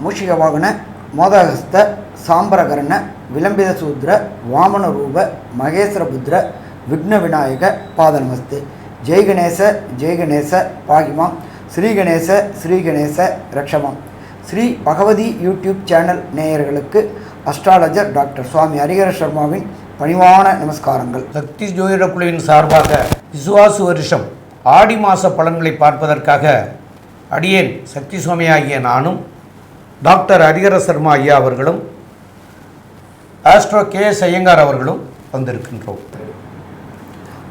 மூஷிக வாகன மோதகஸ்த சாம்பரகரண விளம்பித சூத்ர வாமன ரூப மகேஸ்வர புத்திர விக்ன விநாயக பாதநமஸ்து ஜெய் கணேச ஜெய் கணேச பாகிமாம் ஸ்ரீ கணேச ஸ்ரீ கணேச ரக்ஷமாம் ஸ்ரீ பகவதி யூடியூப் சேனல் நேயர்களுக்கு அஸ்ட்ராலஜர் டாக்டர் சுவாமி ஹரிகர சர்மாவின் பணிவான நமஸ்காரங்கள். சக்தி ஜோதிட குழுவின் சார்பாக விசுவாசு வருஷம் ஆடி மாத பலன்களை பார்ப்பதற்காக அடியேன் சக்தி சுவாமி ஆகிய நானும் டாக்டர் ஹரிஹர சர்மா ஐயா அவர்களும் ஆஸ்ட்ரோ கே எஸ் ஐயங்கார் அவர்களும் வந்திருக்கின்றோம்.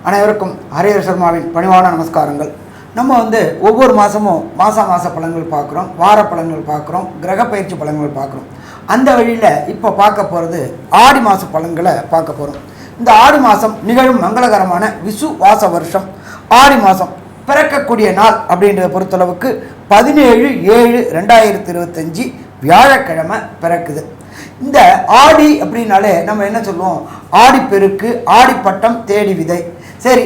அனைவருக்கும் ஹரிஹர சர்மாவின் பணிவான நமஸ்காரங்கள். நம்ம வந்து ஒவ்வொரு மாதமும் மாத மாத பலன்கள் பார்க்குறோம் வார பலன்கள் பார்க்குறோம் கிரக பயிற்சி பலன்கள் பார்க்குறோம். அந்த வழியில் இப்போ பார்க்க போகிறது ஆடி மாத பலன்களை பார்க்க போகிறோம் இந்த ஆடி மாதம் நிகழும் மங்களகரமான விசு வாச வருஷம். ஆடி மாதம் பிறக்கக்கூடிய நாள் அப்படின்றத பொறுத்தளவுக்கு பதினேழு ஏழு ரெண்டாயிரத்தி இருபத்தஞ்சி வியாழக்கிழமை பிறக்குது. இந்த ஆடி அப்படின்னாலே நம்ம என்ன சொல்லுவோம்? ஆடிப்பெருக்கு ஆடிப்பட்டம் தேடி விதை. சரி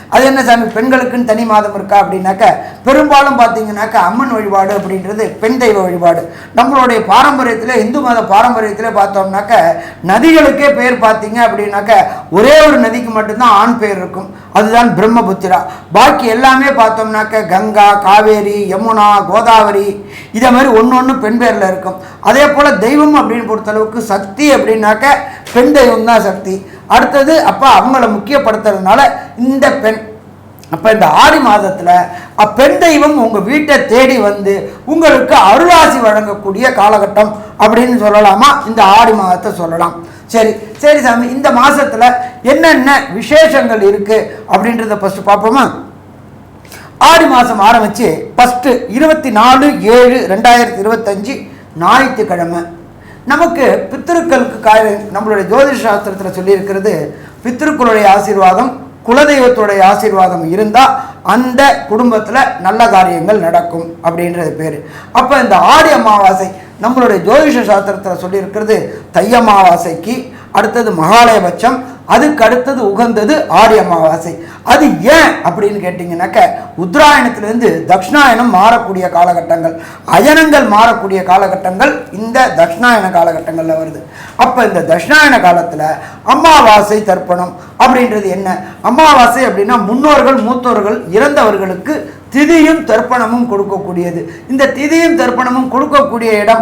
அது என்ன சாமி பெண்களுக்குன்னு தனி மாதம் இருக்கா அப்படின்னாக்க பெரும்பாலும் பார்த்தீங்கன்னாக்க அம்மன் வழிபாடு அப்படின்றது பெண் தெய்வ வழிபாடு. நம்மளுடைய பாரம்பரியத்தில் இந்து மத பாரம்பரியத்தில் பார்த்தோம்னாக்க நதிகளுக்கே பேர் பார்த்தீங்க அப்படின்னாக்க ஒரே ஒரு நதிக்கு மட்டும்தான் ஆண் பேர் இருக்கும். அதுதான் பிரம்மபுத்திரா. பாக்கி எல்லாமே பார்த்தோம்னாக்க கங்கா காவேரி யமுனா கோதாவரி இதே மாதிரி ஒன்று ஒன்று பெண் பேரில் இருக்கும். அதே போல் தெய்வம் அப்படின்னு பொறுத்தளவுக்கு சக்தி அப்படின்னாக்க பெண் தெய்வம் தான் சக்தி. அடுத்தது அப்போ அவங்கள முக்கியப்படுத்துறதுனால இந்த பெண் அப்போ இந்த ஆடி மாதத்தில் அப்பெண் தெய்வம் உங்கள் வீட்டை தேடி வந்து உங்களுக்கு அருளாசி வழங்கக்கூடிய காலகட்டம் அப்படின்னு சொல்லலாமா? இந்த ஆடி மாதத்தை சொல்லலாம். சரி சரி சாமி இந்த மாதத்தில் என்னென்ன விசேஷங்கள் இருக்குது அப்படின்றத ஃபஸ்ட்டு பார்ப்போமா? ஆடி மாதம் ஆரம்பித்து ஃபஸ்ட்டு இருபத்தி நாலு ஏழு ரெண்டாயிரத்தி இருபத்தஞ்சி ஞாயிற்றுக்கிழமை. நமக்கு பித்திருக்களுக்கு காய நம்மளுடைய ஜோதிஷ சாஸ்திரத்தில் சொல்லியிருக்கிறது பித்திருக்களுடைய ஆசீர்வாதம் குலதெய்வத்துடைய ஆசீர்வாதம் இருந்தால் அந்த குடும்பத்தில் நல்ல காரியங்கள் நடக்கும் அப்படின்றது பேர். அப்போ இந்த ஆடி அமாவாசை நம்மளுடைய ஜோதிஷ சாஸ்திரத்தில் சொல்லியிருக்கிறது தை அமாவாசைக்கு அடுத்தது மகாலயபட்சம் அதுக்கு அடுத்தது உகந்தது ஆடி அமாவாசை. அது ஏன் அப்படின்னு கேட்டிங்கனாக்க உத்தராயணத்திலேருந்து தக்ஷணாயனம் மாறக்கூடிய காலகட்டங்கள் அயனங்கள் மாறக்கூடிய காலகட்டங்கள் இந்த தக்ஷணாயன காலகட்டங்களில் வருது. அப்போ இந்த தட்சிணாயன காலத்தில் அமாவாசை தர்ப்பணம் அப்படின்றது என்ன? அமாவாசை அப்படின்னா முன்னோர்கள் மூத்தோர்கள் இறந்தவர்களுக்கு திதியும் தர்ப்பணமும் கொடுக்கக்கூடியது. இந்த திதியும் தர்ப்பணமும் கொடுக்கக்கூடிய இடம்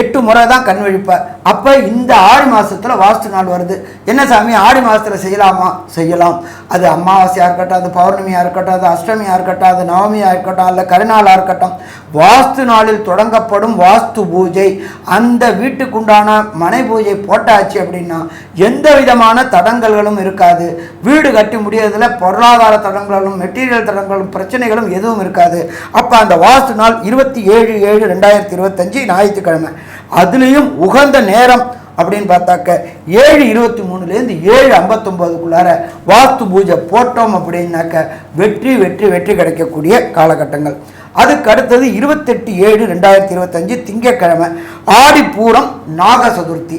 எட்டு முறை தான் கண் விழிப்பார் அப்போ இந்த ஆடி மாதத்தில் வாஸ்து நாள் வருது. என்ன சாமி ஆடி மாதத்தில் செய்யலாமா? செய்யலாம். அது அமாவாசையாக இருக்கட்டும் அது பௌர்ணமியாக இருக்கட்டும் அது அஷ்டமியாக இருக்கட்டும் அது நவமியாக இருக்கட்டும் அல்ல கருநாளாக இருக்கட்டும் வாஸ்து நாளில் தொடங்கப்படும் வாஸ்து பூஜை. அந்த வீட்டுக்குண்டான மனை பூஜை போட்டாச்சு அப்படின்னா எந்த விதமான தடங்கல்களும் இருக்காது. வீடு கட்டி முடியறதுல பொருளாதார தடங்களும் மெட்டீரியல் தடங்களும் பிரச்சனைகளும் எதுவும் இருக்காது. அப்போ அந்த வாஸ்து நாள் இருபத்தி ஏழு ஏழு ரெண்டாயிரத்தி இருபத்தஞ்சு ஞாயிற்றுக்கிழமை. அதுலேயும் உகந்த நேரம் அப்படின்னு பார்த்தாக்க ஏழு இருபத்தி மூணுலேருந்து ஏழு ஐம்பத்தொம்போதுக்குள்ளார வாஸ்து பூஜை போட்டோம் அப்படின்னாக்க வெற்றி வெற்றி வெற்றி கிடைக்கக்கூடிய காலகட்டங்கள். அதுக்கு அடுத்தது இருபத்தெட்டு ஏழு ரெண்டாயிரத்தி இருபத்தஞ்சு திங்கட்கிழமை ஆடி பூரம் நாக சதுர்த்தி.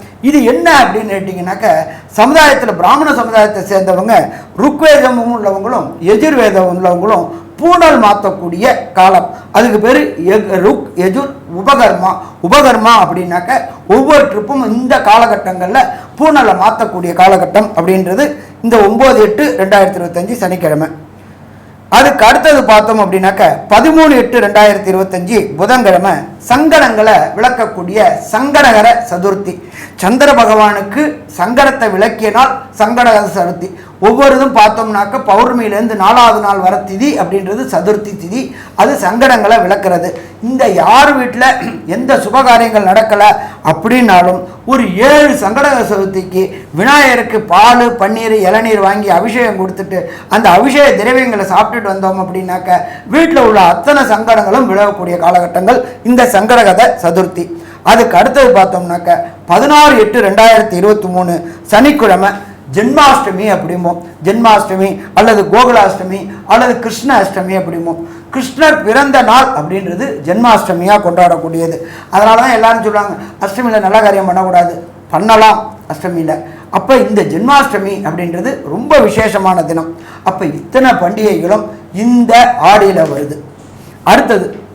இது என்ன அப்படின்னு கேட்டிங்கனாக்க சமுதாயத்தில் பிராமண சமுதாயத்தை சேர்ந்தவங்க ருக்வேதமும் உள்ளவங்களும் எஜுர்வேதம் உள்ளவங்களும் பூணல் மாற்றக்கூடிய காலம். அதுக்கு பேர் ருக் எஜுர் உபகர்மா. உபகர்மா அப்படின்னாக்க ஒவ்வொரு ட்ரிப்பும் இந்த காலகட்டங்களில் பூணலை மாற்றக்கூடிய காலகட்டம் அப்படின்றது இந்த ஒம்பது எட்டு ரெண்டாயிரத்தி இருபத்தஞ்சி சனிக்கிழமை. அதுக்கு அடுத்தது பார்த்தோம் அப்படின்னாக்க பதிமூணு எட்டு ரெண்டாயிரத்தி இருபத்தஞ்சி புதன்கிழமை. சங்கடங்களை விளக்கக்கூடிய சங்கடகர சதுர்த்தி. சந்திர பகவானுக்கு சங்கடத்தை விளக்கிய நாள் சங்கடகர சதுர்த்தி. ஒவ்வொருதும் பார்த்தோம்னாக்க பௌர்ணமியிலேருந்து நாலாவது நாள் வர திதி அப்படின்றது சதுர்த்தி திதி. அது சங்கடங்களை விளக்குறது. இந்த யார் வீட்டில் எந்த சுபகாரியங்கள் நடக்கலை அப்படின்னாலும் ஒரு ஏழு சங்கடகர சதுர்த்திக்கு விநாயகருக்கு பால் பன்னீர் இளநீர் வாங்கி அபிஷேகம் கொடுத்துட்டு அந்த அபிஷேக திரவியங்களை சாப்பிட்டுட்டு வந்தோம் அப்படின்னாக்க வீட்டில் உள்ள அத்தனை சங்கடங்களும் விலகக்கூடிய காலகட்டங்கள் இந்த சங்கடகத சதுர்த்தி. அதுக்கு அடுத்தது பார்த்தோம்னாக்க பதினாறு எட்டு ரெண்டாயிரத்தி இருபத்தி மூணு சனிக்கிழமை ஜென்மாஷ்டமி அப்படிம்போம். ஜென்மாஷ்டமி அல்லது கோகுலாஷ்டமி அல்லது கிருஷ்ண அஷ்டமி அப்படிம்போம். கிருஷ்ணர் பிறந்த நாள் அப்படின்றது ஜென்மாஷ்டமியாக கொண்டாடக்கூடியது. அதனால தான் எல்லாரும் சொல்லுவாங்க அஷ்டமியில் நல்ல காரியம் பண்ணக்கூடாது. பண்ணலாம் அஷ்டமியில். அப்போ இந்த ஜென்மாஷ்டமி அப்படின்றது ரொம்ப விசேஷமான தினம். அப்போ இத்தனை பண்டிகைகளும் இந்த ஆடியில் வருது. அடுத்தது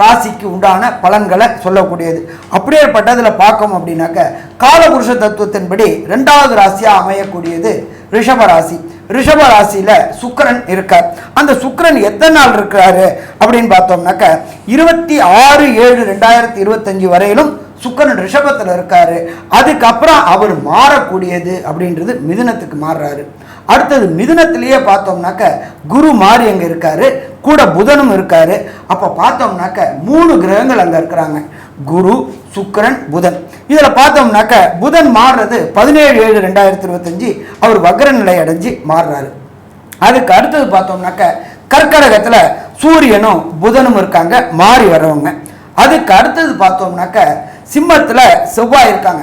ராசிக்கு உண்டான பலன்களை சொல்லக்கூடியது. அப்படியேப்பட்டதில் பார்க்கோம் அப்படின்னாக்க காலபுருஷ தத்துவத்தின்படி ரெண்டாவது ராசியாக அமையக்கூடியது ரிஷப ராசி ரிஷப ராசியில சுக்கிரன் இருக்கார். அந்த சுக்கரன் எத்தனை நாள் இருக்காரு அப்படின்னு பார்த்தோம்னாக்க இருபத்தி ஆறு ஏழு ரெண்டாயிரத்தி இருபத்தஞ்சு வரையிலும் சுக்கிரன் ரிஷபத்தில் இருக்காரு. அதுக்கப்புறம் அவர் மாறக்கூடியது அப்படின்றது மிதுனத்துக்கு மாறுறாரு. அடுத்தது மிதுனத்திலேயே பார்த்தோம்னாக்க குரு மாறி அங்கே இருக்காரு கூட புதனும் இருக்காரு. அப்போ பார்த்தோம்னாக்க மூணு கிரகங்கள் அங்கே இருக்கிறாங்க. குரு சுக்கிரன் புதன். இதில் பார்த்தோம்னாக்க புதன் மாறுறது பதினேழு ஏழு ரெண்டாயிரத்தி இருபத்தஞ்சி அவர் வக்ர நிலை அடைஞ்சு மாறுறாரு. அதுக்கு அடுத்தது பார்த்தோம்னாக்க கர்க்கடகத்தில் சூரியனும் புதனும் இருக்காங்க மாறி வர்றவங்க. அதுக்கு அடுத்தது பார்த்தோம்னாக்க சிம்மத்தில் செவ்வாய் இருக்காங்க.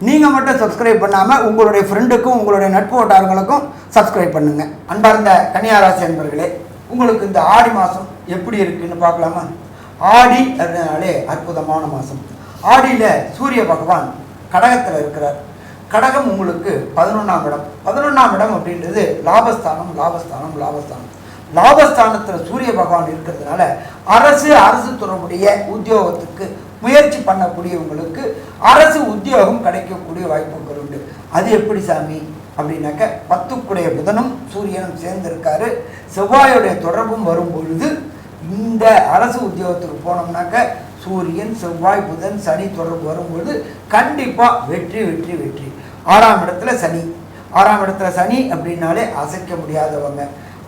நீங்கள் மட்டும் சப்ஸ்கிரைப் பண்ணாமல் உங்களுடைய ஃப்ரெண்டுக்கும் உங்களுடைய நட்பு வட்டாரங்களுக்கும் சப்ஸ்கிரைப் பண்ணுங்கள் அன்பார்ந்த கன்னியாராசி அன்பர்களே உங்களுக்கு இந்த ஆடி மாதம் எப்படி இருக்குன்னு பார்க்கலாமா? ஆடி அப்படின்னாலே அற்புதமான மாதம் ஆடியில் சூரிய பகவான் கடகத்தில் இருக்கிறார். கடகம் உங்களுக்கு பதினொன்றாம் இடம். பதினொன்றாம் இடம் அப்படின்றது லாபஸ்தானம் லாபஸ்தானம் லாபஸ்தானம். லாபஸ்தானத்தில் சூரிய பகவான் இருக்கிறதுனால அரசு அரசு தொடர்புடைய உத்தியோகத்துக்கு முயற்சி பண்ணக்கூடியவங்களுக்கு அரசு உத்தியோகம் கிடைக்கக்கூடிய வாய்ப்புகள் உண்டு. அது எப்படி சாமி? அப்படின்னாக்க பத்துக்குடைய புதனும் சூரியனும் சேர்ந்திருக்காரு. செவ்வாயுடைய தொடர்பும் வரும் பொழுது இந்த அரசு உத்தியோகத்துக்கு போனோம்னாக்க சூரியன் செவ்வாய் புதன் சனி தொடர்பு வரும்பொழுது கண்டிப்பாக வெற்றி வெற்றி வெற்றி. ஆறாம் இடத்துல சனி. ஆறாம் இடத்துல சனி அப்படின்னாலே அசைக்க முடியாதவங்க.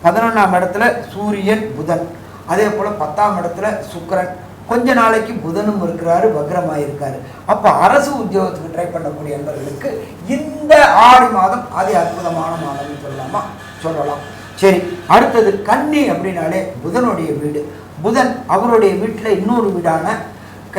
பதினொன்றாம் இடத்துல சூரியன் புதன். அதே போல் பத்தாம் இடத்துல சுக்கரன். கொஞ்ச நாளைக்கு புதனும் இருக்கிறாரு வக்ரமாக இருக்காரு. அப்போ அரசு உத்தியோகத்துக்கு ட்ரை பண்ணக்கூடிய நண்பர்களுக்கு இந்த ஆடி மாதம் அதி அற்புதமான மாதம்னு சொல்லலாமா? சொல்லலாம். சரி அடுத்தது கன்னி அப்படின்னாலே புதனுடைய வீடு. புதன் அவருடைய வீட்டில் இன்னொரு வீடான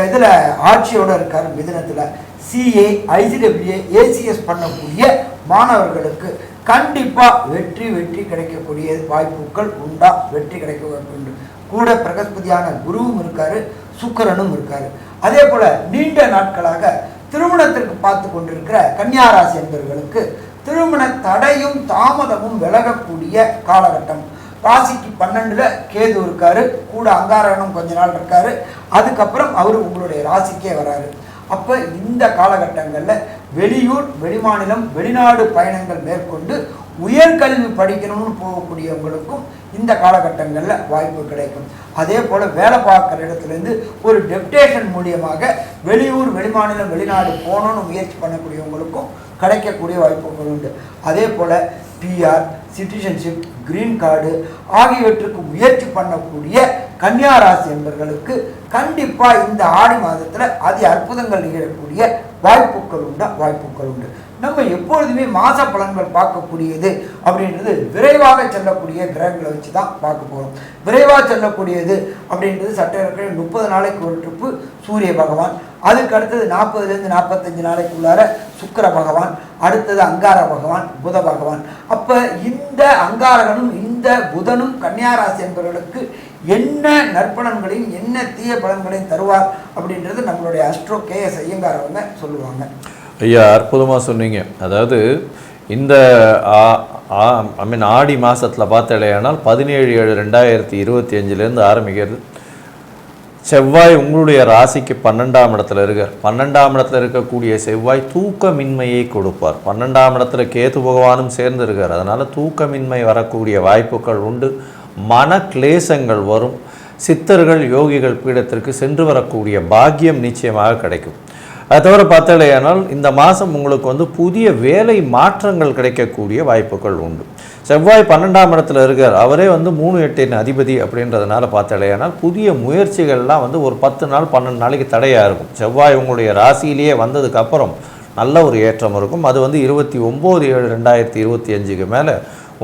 இதில் ஆட்சியோடு இருக்கார் மிதனத்தில். சிஏ ஐசிடபிள்யூஏ ஏசிஎஸ் பண்ணக்கூடிய மாணவர்களுக்கு கண்டிப்பாக வெற்றி வெற்றி கிடைக்கக்கூடிய வாய்ப்புகள் உண்டா? வெற்றி கிடைக்க வேண்டும் கூட பிரகஸ்பதியான குருவும் இருக்காரு சுக்கரனும் இருக்காரு. அதே போல நீண்ட நாட்களாக திருமணத்திற்கு பார்த்து கொண்டிருக்கிற கன்னியாராசி என்பவர்களுக்கு திருமண தடையும் தாமதமும் விலகக்கூடிய காலகட்டம். ராசிக்கு பன்னெண்டுல கேது இருக்காரு கூட அங்காரகனும் கொஞ்ச நாள் இருக்காரு. அதுக்கப்புறம் அவர் உங்களுடைய ராசிக்கே வராரு. அப்போ இந்த காலகட்டங்களில் வெளியூர் வெளிமாநிலம் வெளிநாடு பயணங்கள் மேற்கொண்டு உயர்கல்வி படிக்கணும்னு போகக்கூடியவங்களுக்கும் இந்த காலகட்டங்களில் வாய்ப்பு கிடைக்கும். அதே போல் வேலை பார்க்குற இடத்துலேருந்து ஒரு டெப்டேஷன் மூலியமாக வெளியூர் வெளிமாநிலம் வெளிநாடு போகணும்னு முயற்சி பண்ணக்கூடியவங்களுக்கும் கிடைக்கக்கூடிய வாய்ப்புகள் உண்டு. அதே போல் பிஆர் சிட்டிசன்ஷிப் கிரீன் கார்டு ஆகியவற்றுக்கு முயற்சி பண்ணக்கூடிய கன்னியாராசி என்பர்களுக்கு கண்டிப்பாக இந்த ஆடி மாதத்தில் அதி அற்புதங்கள் நிகழக்கூடிய வாய்ப்புகள் உண்டா? வாய்ப்புகள் உண்டு. நம்ம எப்பொழுதுமே மாத பலன்கள் பார்க்கக்கூடியது அப்படின்றது விரைவாக செல்லக்கூடிய கிரகங்களை வச்சு தான் பார்க்க போகிறோம் விரைவாக செல்லக்கூடியது அப்படின்றது சட்ட முப்பது நாளைக்கு ஒரு ட்ரிப்பு சூரிய பகவான் அதுக்கு அடுத்தது நாற்பதுலேருந்து நாற்பத்தஞ்சு நாளைக்குள்ளார சுக்கிர பகவான் அடுத்தது அங்கார பகவான் புத பகவான். அப்போ இந்த அங்காரகனும் இந்த புதனும் கன்னியாராசி என்பவர்களுக்கு என்ன நற்பலன்களையும் என்ன தீய பலன்களையும் தருவார் அப்படின்றது நம்மளுடைய அஸ்ட்ரோ கேஎஸ் ஐயங்காரவங்க ஐயங்கார் அவங்க சொல்லுவாங்க. ஐயா அற்புதமாக சொன்னீங்க. அதாவது இந்த ஐ மீன் ஆடி மாதத்தில் பார்த்தாலேயானால் பதினேழு ஏழு ரெண்டாயிரத்தி இருபத்தி அஞ்சுலேருந்து ஆரம்பிக்கிறது. செவ்வாய் உங்களுடைய ராசிக்கு பன்னெண்டாம் இடத்துல இருக்கார். பன்னெண்டாம் இடத்துல இருக்கக்கூடிய செவ்வாய் தூக்கமின்மையை கொடுப்பார். பன்னெண்டாம் இடத்துல கேது பகவானும் சேர்ந்து இருக்கார். அதனால் தூக்கமின்மை வரக்கூடிய வாய்ப்புகள் உண்டு. மன கிளேசங்கள் வரும். சித்தர்கள் யோகிகள் பீடத்திற்கு சென்று வரக்கூடிய பாக்கியம் நிச்சயமாக கிடைக்கும். அது தவிர பார்த்தாலேயானால் இந்த மாதம் உங்களுக்கு வந்து புதிய வேலை மாற்றங்கள் கிடைக்கக்கூடிய வாய்ப்புகள் உண்டு. செவ்வாய் பன்னெண்டாம் இடத்துல இருக்கார். அவரே வந்து மூணு எட்டின் அதிபதி அப்படின்றதுனால பார்த்தாலேயானால் புதிய முயற்சிகள்லாம் வந்து ஒரு பத்து நாள் பன்னெண்டு நாளைக்கு தடையாக இருக்கும். செவ்வாய் உங்களுடைய ராசியிலேயே வந்ததுக்கப்புறம் நல்ல ஒரு ஏற்றம் இருக்கும். அது வந்து இருபத்தி ஒம்பது ஏழு ரெண்டாயிரத்தி இருபத்தி அஞ்சுக்கு மேலே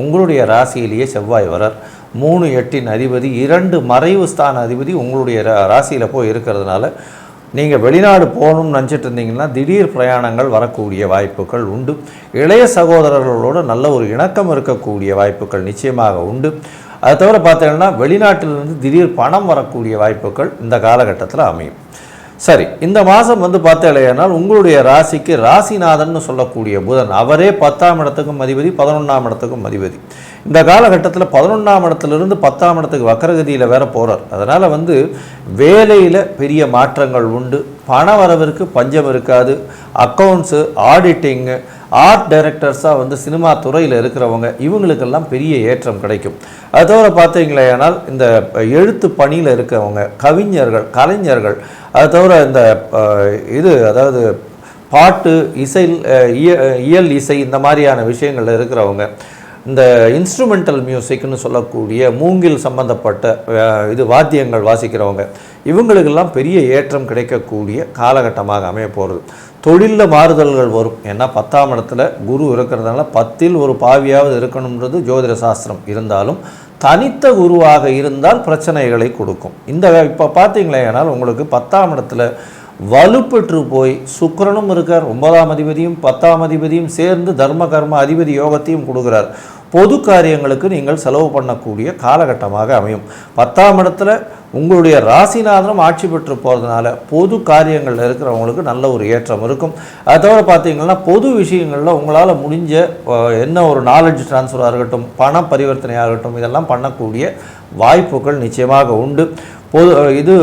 உங்களுடைய ராசியிலேயே செவ்வாய் வரார். மூணு எட்டின் அதிபதி இரண்டு மறைவு ஸ்தான அதிபதி உங்களுடைய ராசியில் போய் இருக்கிறதுனால நீங்கள் வெளிநாடு போகணும்னு நினச்சிட்டு இருந்தீங்கன்னா திடீர் பிரயாணங்கள் வரக்கூடிய வாய்ப்புகள் உண்டு. இளைய சகோதரர்களோடு நல்ல ஒரு இணக்கம் இருக்கக்கூடிய வாய்ப்புகள் நிச்சயமாக உண்டு. அதை தவிர பார்த்தீங்கன்னா வெளிநாட்டிலிருந்து திடீர் பணம் வரக்கூடிய வாய்ப்புகள் இந்த காலகட்டத்தில் அமையும். சரி இந்த மாதம் வந்து பார்த்தாலேயானால் உங்களுடைய ராசிக்கு ராசிநாதன் சொல்லக்கூடிய புதன் அவரே பத்தாம் இடத்துக்கும் அதிபதி பதினொன்றாம் இடத்துக்கும் அதிபதி. இந்த காலகட்டத்தில் பதினொன்றாம் இடத்துலேருந்து பத்தாம் இடத்துக்கு வக்கரகதியில் வேற போகிறார் அதனால் வந்து வேலையில் பெரிய மாற்றங்கள் உண்டு. பண வரவிற்கு பஞ்சம் இருக்காது. அக்கௌண்ட்ஸு ஆடிட்டிங்கு ஆர்ட் டைரக்டர்ஸாக வந்து சினிமா துறையில் இருக்கிறவங்க இவங்களுக்கெல்லாம் பெரிய ஏற்றம் கிடைக்கும். அது தவிர பார்த்தீங்களேனால் இந்த எழுத்து பணியில் இருக்கிறவங்க கவிஞர்கள் கலைஞர்கள் அது தவிர இந்த இது அதாவது பாட்டு இசை இய- இயல் இசை இந்த மாதிரியான விஷயங்களில் இருக்கிறவங்க இந்த இன்ஸ்ட்ருமெண்டல் மியூசிக்னு சொல்லக்கூடிய மூங்கில் சம்பந்தப்பட்ட இது வாத்தியங்கள் வாசிக்கிறவங்க இவங்களுக்கெல்லாம் பெரிய ஏற்றம் கிடைக்கக்கூடிய காலகட்டமாக அமைய போகிறது தொழிலில் மாறுதல்கள் வரும். ஏன்னா பத்தாம் இடத்துல குரு இருக்கிறதுனால பத்தில் ஒரு பாவியாவது இருக்கணுன்றது ஜோதிட சாஸ்திரம். இருந்தாலும் தனித்த குருவாக இருந்தால் பிரச்சனைகளை கொடுக்கும். இந்த இப்போ பார்த்தீங்களேனால் உங்களுக்கு பத்தாம் இடத்துல வலுப்பெற்று போய் சுக்கரனும் இருக்கார். ஒன்பதாம் அதிபதியும் பத்தாம் அதிபதியும் சேர்ந்து தர்ம கர்ம அதிபதி யோகத்தையும் கொடுக்குறார். பொது காரியங்களுக்கு நீங்கள் செலவு பண்ணக்கூடிய காலகட்டமாக அமையும். பத்தாம் இடத்துல உங்களுடைய ராசிநாதனும் ஆட்சி பெற்று போகிறதுனால பொது காரியங்களில் இருக்கிறவங்களுக்கு நல்ல ஒரு ஏற்றம் இருக்கும். அதை தவிர பார்த்தீங்கன்னா பொது விஷயங்களில் உங்களால் முடிஞ்ச என்ன ஒரு நாலேஜ் ட்ரான்ஸ்ஃபராக இருக்கட்டும் பண பரிவர்த்தனையாக இருக்கட்டும் இதெல்லாம் பண்ணக்கூடிய வாய்ப்புகள் நிச்சயமாக உண்டு. பொது இது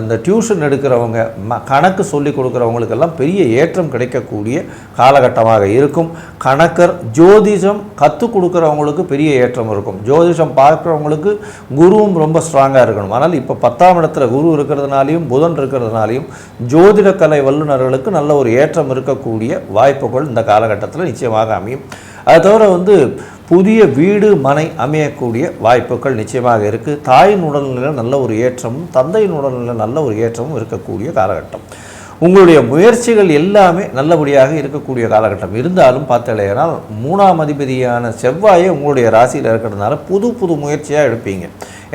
இந்த டியூஷன் எடுக்கிறவங்க ம கணக்கு சொல்லி கொடுக்குறவங்களுக்கெல்லாம் பெரிய ஏற்றம் கிடைக்கக்கூடிய காலகட்டமாக இருக்கும். கணக்கர் ஜோதிஷம் கற்றுக் கொடுக்குறவங்களுக்கு பெரிய ஏற்றம் இருக்கும். ஜோதிஷம் பார்க்குறவங்களுக்கு குருவும் ரொம்ப ஸ்ட்ராங்காக இருக்கணும். ஆனால் இப்போ பத்தாம் இடத்துல குரு இருக்கிறதுனாலையும் புதன் இருக்கிறதுனாலையும் ஜோதிட கலை வல்லுநர்களுக்கு நல்ல ஒரு ஏற்றம் இருக்கக்கூடிய வாய்ப்புகள் இந்த காலகட்டத்தில் நிச்சயமாக அமையும். அது தவிர வந்து புதிய வீடு மனை அமையக்கூடிய வாய்ப்புகள் நிச்சயமாக இருக்குது தாயின் உடல்நிலையில் நல்ல ஒரு ஏற்றமும் தந்தையின் உடல்நிலையில் நல்ல ஒரு ஏற்றமும் இருக்கக்கூடிய காலகட்டம். உங்களுடைய முயற்சிகள் எல்லாமே நல்லபடியாக இருக்கக்கூடிய காலகட்டம். இருந்தாலும் பார்த்தலையானால் மூணாம் அதிபதியான செவ்வாயை உங்களுடைய ராசியில் இருக்கிறதுனால புது புது முயற்சியாக எடுப்பீங்க.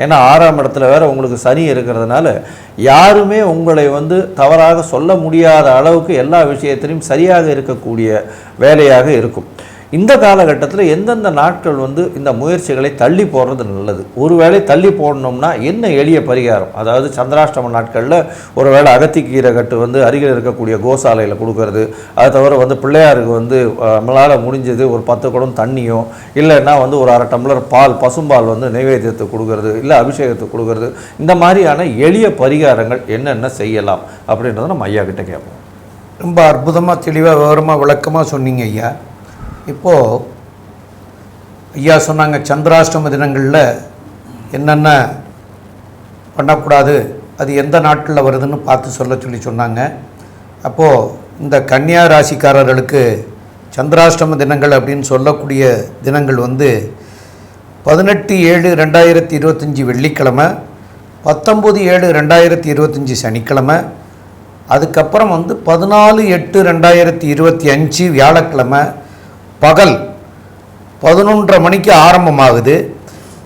ஏன்னா ஆறாம் இடத்துல வேறு உங்களுக்கு சனி இருக்கிறதுனால யாருமே உங்களை வந்து தவறாக சொல்ல முடியாத அளவுக்கு எல்லா விஷயத்திலையும் சரியாக இருக்கக்கூடிய வேலையாக இருக்கும். இந்த காலகட்டத்தில் எந்தெந்த நாட்கள் வந்து இந்த முயற்சிகளை தள்ளி போடுறது நல்லது? ஒருவேளை தள்ளி போடணும்னா என்ன எளிய பரிகாரம்? அதாவது சந்திராஷ்டம நாட்களில் ஒருவேளை அகத்திக்கீரை கட்டு வந்து அருகில் இருக்கக்கூடிய கோசாலையில் கொடுக்கறது அது தவிர வந்து பிள்ளையாருக்கு வந்து நம்மளால் முடிஞ்சது ஒரு பத்து குடம் தண்ணியோ இல்லைன்னா வந்து ஒரு அரை டம்ளர் பால் பசும்பால் வந்து நைவேத்தியத்துக்கு கொடுக்கறது இல்லை அபிஷேகத்துக்கு கொடுக்கறது இந்த மாதிரியான எளிய பரிகாரங்கள் என்னென்ன செய்யலாம் அப்படின்றத நம்ம ஐயா கிட்ட கேட்போம். ரொம்ப அற்புதமாக தெளிவாக விவரமாக விளக்கமாக சொன்னீங்க ஐயா. இப்போது ஐயா சொன்னாங்க சந்திராஷ்டம தினங்களில் என்னென்ன பண்ணக்கூடாது அது எந்த நாட்டில் வருதுன்னு பார்த்து சொல்ல சொல்லி சொன்னாங்க. அப்போது இந்த கன்னியா ராசிக்காரர்களுக்கு சந்திராஷ்டம தினங்கள் அப்படின்னு சொல்லக்கூடிய தினங்கள் வந்து பதினெட்டு ஏழு ரெண்டாயிரத்தி இருபத்தஞ்சி வெள்ளிக்கிழமை பத்தொம்பது ஏழு ரெண்டாயிரத்தி இருபத்தஞ்சி சனிக்கிழமை அதுக்கப்புறம் வந்து பதினாலு எட்டு ரெண்டாயிரத்தி இருபத்தி அஞ்சு வியாழக்கிழமை பகல் பதினொன்றரை மணிக்கு ஆரம்பமாகுது.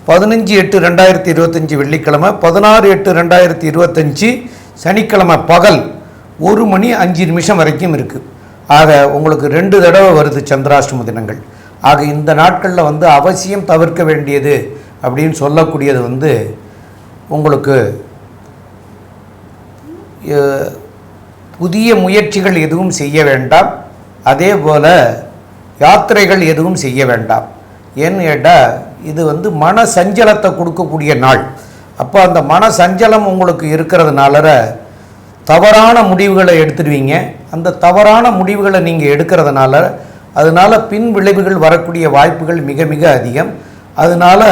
பதினஞ்சு எட்டு ரெண்டாயிரத்தி இருபத்தஞ்சி வெள்ளிக்கிழமை பதினாறு எட்டு ரெண்டாயிரத்தி இருபத்தஞ்சி சனிக்கிழமை பகல் ஒரு மணி அஞ்சு நிமிஷம் வரைக்கும் இருக்குது ஆக உங்களுக்கு ரெண்டு தடவை வருது சந்திராஷ்டம தினங்கள். ஆக இந்த நாட்களில் வந்து அவசியம் தவிர்க்க வேண்டியது அப்படின்னு சொல்லக்கூடியது வந்து உங்களுக்கு புதிய முயற்சிகள் எதுவும் செய்ய வேண்டாம். அதே போல் யாத்திரைகள் எதுவும் செய்ய வேண்டாம். ஏன்னு கேட்டால் இது வந்து மன சஞ்சலத்தை கொடுக்கக்கூடிய நாள். அப்போ அந்த மன சஞ்சலம் உங்களுக்கு இருக்கிறதுனால தவறான முடிவுகளை எடுத்துடுவீங்க. அந்த தவறான முடிவுகளை நீங்கள் எடுக்கிறதுனால அதனால் பின் விளைவுகள் வரக்கூடிய வாய்ப்புகள் மிக மிக அதிகம். அதனால்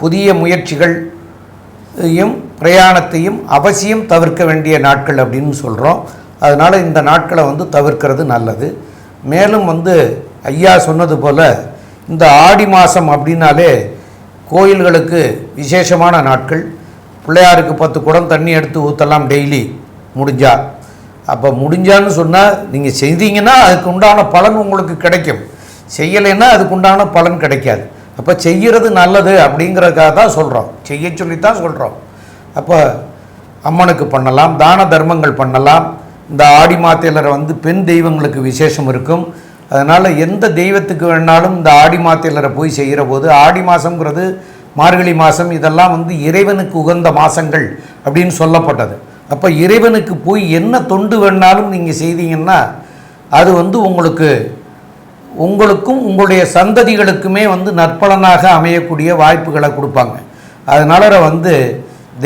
புதிய முயற்சிகளையும் பிரயாணத்தையும் அவசியம் தவிர்க்க வேண்டிய நாட்கள் அப்படின்னு சொல்கிறோம் அதனால் இந்த நாட்களை வந்து தவிர்க்கிறது நல்லது. மேலும் வந்து ஐயா சொன்னது போல் இந்த ஆடி மாதம் அப்படின்னாலே கோயில்களுக்கு விசேஷமான நாட்கள். பிள்ளையாருக்கு பத்து குடம் தண்ணி எடுத்து ஊற்றலாம் டெய்லி. முடிஞ்சா. அப்போ முடிஞ்சான்னு சொன்னால் நீங்கள் செய்தீங்கன்னா அதுக்கு உண்டான பலன் உங்களுக்கு கிடைக்கும். செய்யலைன்னா அதுக்கு உண்டான பலன் கிடைக்காது. அப்போ செய்கிறது நல்லது அப்படிங்கிறதுக்காக தான் சொல்கிறோம் செய்ய சொல்லி தான் சொல்கிறோம் அப்போ அம்மனுக்கு பண்ணலாம் தான தர்மங்கள் பண்ணலாம். இந்த ஆடி மாத்தையிலரை வந்து பெண் தெய்வங்களுக்கு விசேஷம் இருக்கும். அதனால் எந்த தெய்வத்துக்கு வேணாலும் இந்த ஆடி மாத்தையிலரை போய் செய்கிற போது ஆடி மாதங்கிறது மார்கழி மாதம் இதெல்லாம் வந்து இறைவனுக்கு உகந்த மாதங்கள் அப்படின்னு சொல்லப்பட்டது. அப்போ இறைவனுக்கு போய் என்ன தொண்டு வேணாலும் நீங்கள் செய்தீங்கன்னா அது வந்து உங்களுக்கு உங்களுக்கும் உங்களுடைய சந்ததிகளுக்குமே வந்து நற்பலனாக அமையக்கூடிய வாய்ப்புகளை கொடுப்பாங்க. அதனால வந்து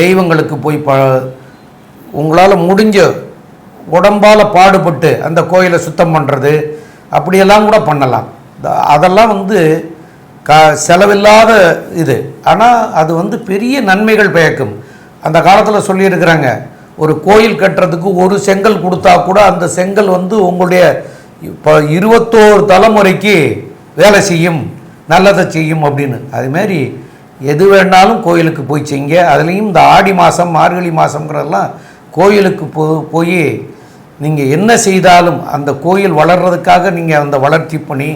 தெய்வங்களுக்கு போய் ப உங்களால் முடிஞ்ச உடம்பால் பாடுபட்டு அந்த கோயிலை சுத்தம் பண்ணுறது அப்படியெல்லாம் கூட பண்ணலாம். த- அதெல்லாம் வந்து க செலவில்லாத இது. ஆனால் அது வந்து பெரிய நன்மைகள் பயக்கும். அந்த காலத்தில் சொல்லியிருக்கிறாங்க ஒரு கோயில் கட்டுறதுக்கு ஒரு செங்கல் கொடுத்தா கூட அந்த செங்கல் வந்து உங்களுடைய இப்போ இருபத்தோரு தலைமுறைக்கு வேலை செய்யும் நல்லதை செய்யும் அப்படின்னு. அதுமாரி எது வேணாலும் கோயிலுக்கு போய் செய்ய அதுலேயும் இந்த ஆடி மாதம் மார்கழி மாதங்கிறதெல்லாம் கோயிலுக்கு போ போய் நீங்கள் என்ன செய்தாலும் அந்த கோயில் வளர்கிறதுக்காக நீங்கள் அந்த வளர்ச்சி பணி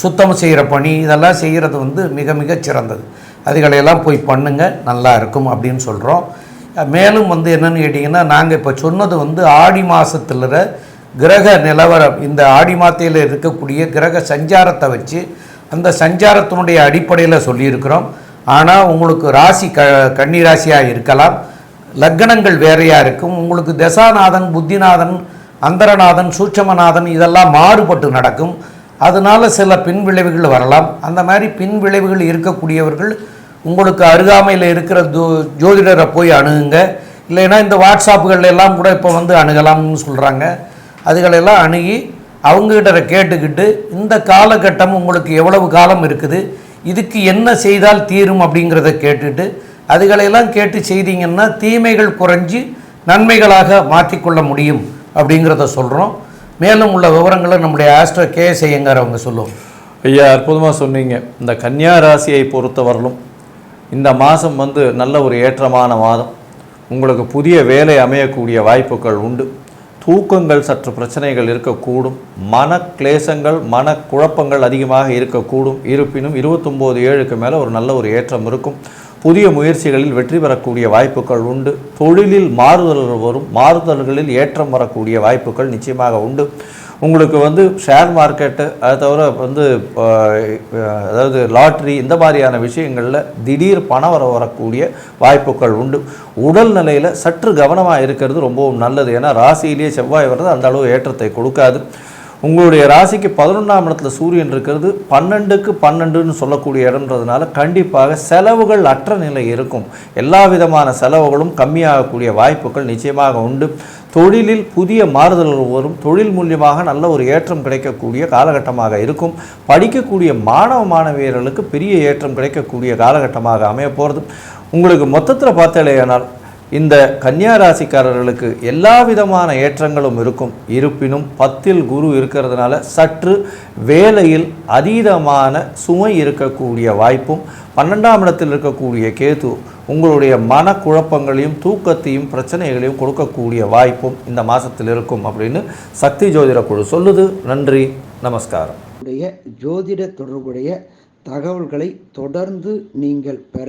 சுத்தம் செய்கிற பணி இதெல்லாம் செய்கிறது வந்து மிக மிக சிறந்தது. அதுகளையெல்லாம் போய் பண்ணுங்கள் நல்லா இருக்கும் அப்படின்னு சொல்கிறோம் மேலும் வந்து என்னென்னு கேட்டிங்கன்னா நாங்கள் இப்போ சொன்னது வந்து ஆடி மாதத்துல கிரக நிலவரம் இந்த ஆடி மாத்தையில் இருக்கக்கூடிய கிரக சஞ்சாரத்தை வச்சு அந்த சஞ்சாரத்தினுடைய அடிப்படையில் சொல்லியிருக்கிறோம். ஆனால் உங்களுக்கு ராசி க கன்னி ராசியாக இருக்கலாம் லக்னங்கள் வேறையாக இருக்கும். உங்களுக்கு தசாநாதன் புத்திநாதன் அந்தரநாதன் சூட்சமநாதன் இதெல்லாம் மாறுபட்டு நடக்கும். அதனால சில பின்விளைவுகள் வரலாம். அந்த மாதிரி பின்விளைவுகள் இருக்கக்கூடியவர்கள் உங்களுக்கு அருகாமையில் இருக்கிற ஜோ ஜோதிடரை போய் அணுகுங்க. இல்லைன்னா இந்த வாட்ஸ்அப்புகள் எல்லாம் கூட இப்போ வந்து அணுகலாம்னு சொல்கிறாங்க அதுகளெல்லாம் அணுகி அவங்ககிட்ட கேட்டுக்கிட்டு இந்த காலகட்டம் உங்களுக்கு எவ்வளவு காலம் இருக்குது இதுக்கு என்ன செய்தால் தீரும் அப்படிங்கிறத கேட்டுட்டு அதுகளையெல்லாம் கேட்டு செய்தீங்கன்னா தீமைகள் குறைஞ்சி நன்மைகளாக மாற்றிக்கொள்ள முடியும். அப்படிங்கிறத சொல்கிறோம் மேலும் உள்ள விவரங்களை நம்முடைய ஆஸ்ட்ரோ கே செய்யங்கார் அவங்க சொல்லுவோம் ஐயா அற்புதமாக சொன்னீங்க. இந்த கன்னியா ராசியை பொறுத்தவரையிலும் இந்த மாதம் வந்து நல்ல ஒரு ஏற்றமான மாதம். உங்களுக்கு புதிய வேலை அமையக்கூடிய வாய்ப்புகள் உண்டு. தூக்கங்கள் சற்று பிரச்சனைகள் இருக்கக்கூடும். மன கிளேசங்கள் மன குழப்பங்கள் அதிகமாக இருக்கக்கூடும். இருப்பினும் இருபத்தொம்போது ஏழுக்கு மேலே ஒரு நல்ல ஒரு ஏற்றம் இருக்கும். புதிய முயற்சிகளில் வெற்றி பெறக்கூடிய வாய்ப்புகள் உண்டு. தொழிலில் மாறுதல்கள் வரும் மாறுதல்களில் ஏற்றம் வரக்கூடிய வாய்ப்புகள் நிச்சயமாக உண்டு. உங்களுக்கு வந்து ஷேர் மார்க்கெட்டு அதை தவிர வந்து அதாவது லாட்ரி இந்த மாதிரியான விஷயங்களில் திடீர் பணம் வர வரக்கூடிய வாய்ப்புகள் உண்டு. உடல் நிலையில் சற்று கவனமாக இருக்கிறது ரொம்பவும் நல்லது. ஏன்னா ராசியிலேயே செவ்வாய் வர்றது அந்த அளவு ஏற்றத்தை கொடுக்காது. உங்களுடைய ராசிக்கு பதினொன்றாம் இடத்துல சூரியன் இருக்கிறது பன்னெண்டுக்கு பன்னெண்டுன்னு சொல்லக்கூடிய இடம்ன்றதுனால கண்டிப்பாக செலவுகள் அற்ற நிலை இருக்கும். எல்லா விதமான செலவுகளும் கம்மியாகக்கூடிய வாய்ப்புகள் நிச்சயமாக உண்டு. தொழிலில் புதிய மாறுதல்கள் வரும். தொழில் மூலியமாக நல்ல ஒரு ஏற்றம் கிடைக்கக்கூடிய காலகட்டமாக இருக்கும். படிக்கக்கூடிய மாணவ மாணவியர்களுக்கு பெரிய ஏற்றம் கிடைக்கக்கூடிய காலகட்டமாக அமைய போகிறது உங்களுக்கு மொத்தத்தில் பார்த்தாலேயானால் இந்த கன்னியா ராசிக்காரர்களுக்கு எல்லா விதமான ஏற்றங்களும் இருக்கும். இருப்பினும் பத்தில் குரு இருக்கிறதுனால சற்று வேலையில் அதீதமான சுமை இருக்கக்கூடிய வாய்ப்பும் பன்னெண்டாம் இடத்தில் இருக்கக்கூடிய கேது உங்களுடைய மனக்குழப்பங்களையும் தூக்கத்தையும் பிரச்சனைகளையும் கொடுக்கக்கூடிய வாய்ப்பும் இந்த மாதத்தில் இருக்கும் அப்படின்னு சக்தி ஜோதிட குழு சொல்லுது. நன்றி நமஸ்காரம். ஜோதிட தொடர்புடைய தகவல்களை தொடர்ந்து நீங்கள் பெற